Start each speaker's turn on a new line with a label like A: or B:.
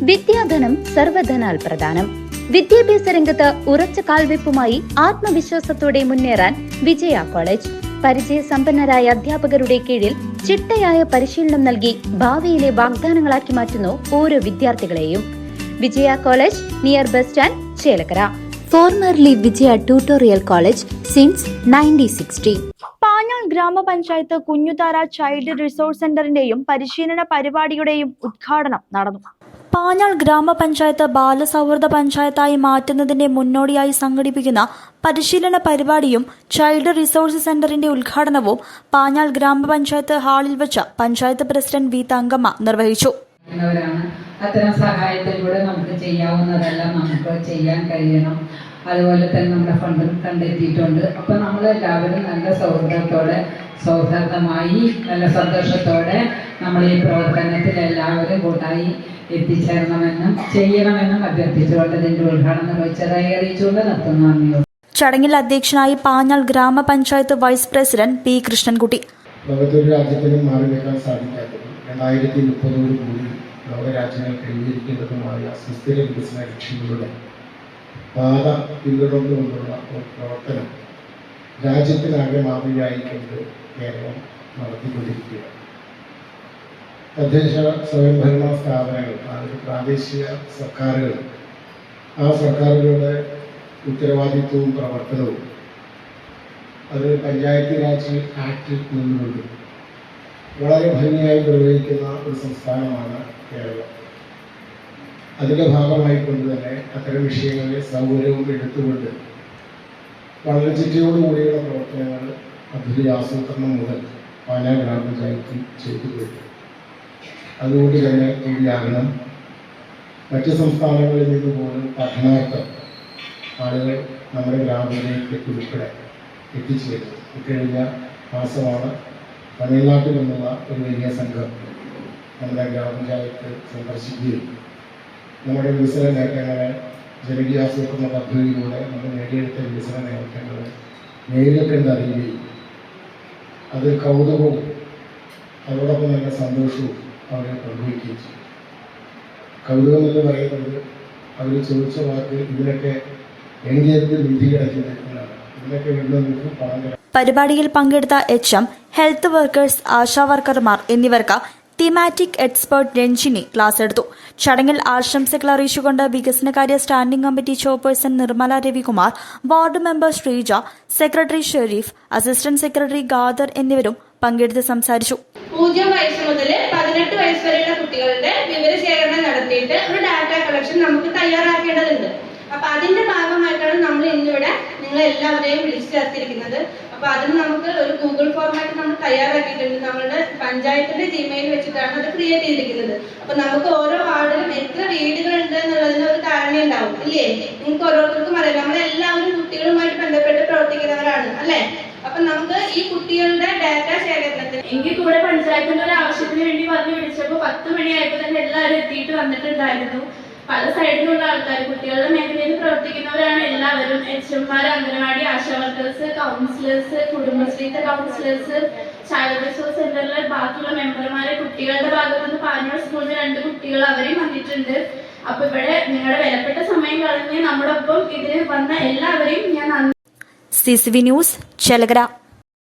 A: വിദ്യാധനം സർവധനാൽ പ്രധാനം വിദ്യാഭ്യാസ രംഗത്ത് ഉറച്ച കാൽവെപ്പുമായി ആത്മവിശ്വാസത്തോടെ മുന്നേറാൻ വിജയ കോളേജ്. പരിചയ സമ്പന്നരായ അധ്യാപകരുടെ കീഴിൽ ചിട്ടയായ പരിശീലനം നൽകി ഭാവിയിലെ വാഗ്ദാനങ്ങളാക്കി മാറ്റുന്നു ഓരോ വിദ്യാർത്ഥികളെയും. Vijaya college near bus stand Chelakkara. Formerly Vijaya tutorial college since nineteen sixty.
B: Panjal ഗ്രാമപഞ്ചായത്ത് കുഞ്ഞുതാര ചൈൽഡ് റിസോഴ്സ് സെന്ററിന്റെയും പരിശീലന പരിപാടിയുടെയും ഉദ്ഘാടനം നടന്നു. പാഞ്ഞാൾ ഗ്രാമപഞ്ചായത്ത് ബാലസൗഹൃദ പഞ്ചായത്തായി മാറ്റുന്നതിന്റെ മുന്നോടിയായി സംഘടിപ്പിക്കുന്ന പരിശീലന പരിപാടിയും ചൈൽഡ് റിസോഴ്സ് സെന്ററിന്റെ ഉദ്ഘാടനവും പാഞ്ഞാൾ ഗ്രാമപഞ്ചായത്ത് ഹാളിൽ വെച്ച് പഞ്ചായത്ത് പ്രസിഡന്റ് വി തങ്കമ്മ നിർവഹിച്ചു.
C: അത്തരം സഹായത്തിലൂടെ നമുക്ക് ചെയ്യാവുന്നതെല്ലാം നമുക്ക് ചെയ്യാൻ കഴിയണം. അതുപോലെ തന്നെ നമ്മുടെ ഫണ്ടും കണ്ടെത്തിയിട്ടുണ്ട്. അപ്പൊ നമ്മൾ എല്ലാവരും നല്ല സൗഹൃദത്തോടെ സൗഹൃദമായി നല്ല സന്തോഷത്തോടെ നമ്മൾ ഈ പ്രവർത്തനത്തിൽ എല്ലാവരും കൂട്ടായി എത്തിച്ചേരണമെന്നും ചെയ്യണമെന്നും അഭ്യർത്ഥിച്ചുകൊണ്ട് ഇതിന്റെ ഉദ്ഘാടനം നിർവഹിച്ചതായി അറിയിച്ചുകൊണ്ട് നടത്തുന്നു നന്ദി.
B: ചടങ്ങിൽ അധ്യക്ഷനായി പാഞ്ഞാൾ ഗ്രാമപഞ്ചായത്ത് വൈസ് പ്രസിഡന്റ് പി കൃഷ്ണൻകുട്ടി.
D: ലോകത്തൊരു രാജ്യത്തിനും മാറി നിൽക്കാൻ സാധിക്കാത്തതും രണ്ടായിരത്തി മുപ്പതോട് കൂടി ലോകരാജ്യങ്ങൾ കൈവരിക്കേണ്ടതുമായ സുസ്ഥിര വികസന ലക്ഷ്യങ്ങളുടെ പാത പിന്തുടർന്നുകൊണ്ടുള്ള ഒരു പ്രവർത്തനം രാജ്യത്തിനാകെ മാതൃകയായിക്കൊണ്ട് കേരളം നടത്തിക്കൊണ്ടിരിക്കുകയാണ്. തദ്ദേശ സ്വയംഭരണ സ്ഥാപനങ്ങൾ അല്ലെങ്കിൽ പ്രാദേശിക സർക്കാരുകൾ. ആ സർക്കാരുകളുടെ ഉത്തരവാദിത്വവും പ്രവർത്തനവും അത് പഞ്ചായത്ത് രാജ് ആക്ടിൽ നിന്നുകൊണ്ട് വളരെ ഭംഗിയായി നിർവഹിക്കുന്ന ഒരു സംസ്ഥാനമാണ് കേരളം. അതിന്റെ ഭാഗമായിക്കൊണ്ട് തന്നെ അത്തരം വിഷയങ്ങളെ സൗകര്യവും എടുത്തുകൊണ്ട് വളരെ ചിട്ടയോടുകൂടിയുള്ള പ്രവർത്തനങ്ങൾ പദ്ധതി ആസൂത്രണം മുതൽ പാലാ ഗ്രാമപഞ്ചായത്തിൽ ചെയ്തു കഴിഞ്ഞു അതുകൊണ്ട് തന്നെ കൂടിയാകണം മറ്റ് സംസ്ഥാനങ്ങളിൽ നിന്ന് പോലും പഠനാർത്ഥം ആളുകൾ നമ്മുടെ ഗ്രാമപഞ്ചായത്തിലേക്ക് ഉൾപ്പെടെ എത്തിച്ചേരും. ഇക്കഴിഞ്ഞ മാസമാണ് തമിഴ്നാട്ടിൽ നിന്നുള്ള ഒരു വലിയ സംഘം നമ്മുടെ ഗ്രാമപഞ്ചായത്ത് സന്ദർശിക്കുകയും നമ്മുടെ വികസന നേട്ടങ്ങളെ ജനകീയാസൂത്രണ പദ്ധതിയിലൂടെ നമ്മൾ നേടിയെടുത്ത വികസന നേട്ടങ്ങളെ നേരിൽ കണ്ട് അറിയുകയും അത് കൗതുകവും അതോടൊപ്പം തന്നെ സന്തോഷവും അവരെ പങ്കുവയ്ക്കുകയും ചെയ്യും കൗതുകം എന്ന് പറയുന്നത് അവർ ചോദിച്ച വാക്ക് ഇതിനൊക്കെ എങ്ങനെ വിധി കിടക്കുന്നതാണ് ഇതിനൊക്കെ പണം
B: പരിപാടിയിൽ പങ്കെടുത്ത H M health workers Asha വർക്കർമാർ എന്നിവർക്ക് തിമാറ്റിക് എക്സ്പേർട്ട് രഞ്ജിനി ക്ലാസ് എടുത്തു. ചടങ്ങിൽ ആശംസകൾ അറിയിച്ചുകൊണ്ട് വികസനകാര്യ standing committee chairperson Nirmala Ravikumar ward member Sreeja secretary Sharif assistant secretary Gadar എന്നിവരും പങ്കെടുത്ത് സംസാരിച്ചു.
E: പൂജ്യം വയസ്സ് മുതൽ പതിനെട്ട് വയസ്സ് വരെയുള്ള കുട്ടികളുടെ വിവരശേഖരണം നടത്തിയിട്ട് ഒരു ഡാറ്റ കളക്ഷൻ നമുക്ക് തയ്യാറാക്കേണ്ടതുണ്ട്. അപ്പൊ അതിന്റെ ഭാഗമായിട്ടാണ് നമ്മൾ ഇന്നിവിടെ നിങ്ങൾ എല്ലാവരെയും വിളിച്ചു ചേർത്തിരിക്കുന്നത്. അപ്പൊ അതിന് നമുക്ക് ഒരു ഗൂഗിൾ ഫോർമാറ്റ് നമ്മൾ തയ്യാറാക്കിയിട്ടുണ്ട്. നമ്മുടെ പഞ്ചായത്തിന്റെ ജിമെയിൽ വെച്ചിട്ടാണ് അത് ക്രിയേറ്റ് ചെയ്തിരിക്കുന്നത്. അപ്പൊ നമുക്ക് ഓരോ വാർഡിലും എത്ര വീടുകളുണ്ട് എന്നുള്ളതിന് ഒരു ധാരണ ഉണ്ടാവും ഇല്ലേ? നിങ്ങൾക്ക് ഓരോരുത്തർക്കും അറിയാം. നമ്മളെല്ലാവരും കുട്ടികളുമായിട്ട് ബന്ധപ്പെട്ട് പ്രവർത്തിക്കുന്നവരാണ് അല്ലെ? അപ്പൊ നമുക്ക് ഈ കുട്ടികളുടെ ഡാറ്റ
F: എങ്കിൽ കൂടെ പഞ്ചായത്തിന്റെ ഒരു ആവശ്യത്തിന് വേണ്ടി പറഞ്ഞു വിളിച്ചപ്പോൾ പത്ത് മണിയായപ്പോൾ തന്നെ എല്ലാവരും എത്തിയിട്ട് വന്നിട്ടുണ്ടായിരുന്നു. പല സൈഡിൽ നിന്നുള്ള ആൾക്കാർ കുട്ടികളുടെ മേഖലയിൽ പ്രവർത്തിക്കുന്നവരാണ് എല്ലാവരും. എച്ച് എംമാർ അംഗനവാടി ആശാ വർക്കേഴ്സ് കൗൺസിലേഴ്സ് കുടുംബശ്രീത്തെ കൗൺസിലേഴ്സ് ചൈൽഡ് റിസോഴ്സ് സെന്ററിലെ ബാക്കിയുള്ള മെമ്പർമാരെ കുട്ടികളുടെ ഭാഗത്ത് നിന്ന് പാനൂർ സ്കൂളിൽ രണ്ട് കുട്ടികൾ അവരെയും വന്നിട്ടുണ്ട്. അപ്പൊ ഇവിടെ നിങ്ങളുടെ വിലപ്പെട്ട സമയം കളഞ്ഞ് നമ്മുടെ ഒപ്പം ഇതിന് വന്ന എല്ലാവരെയും ഞാൻ
B: C C V news Chelakkara.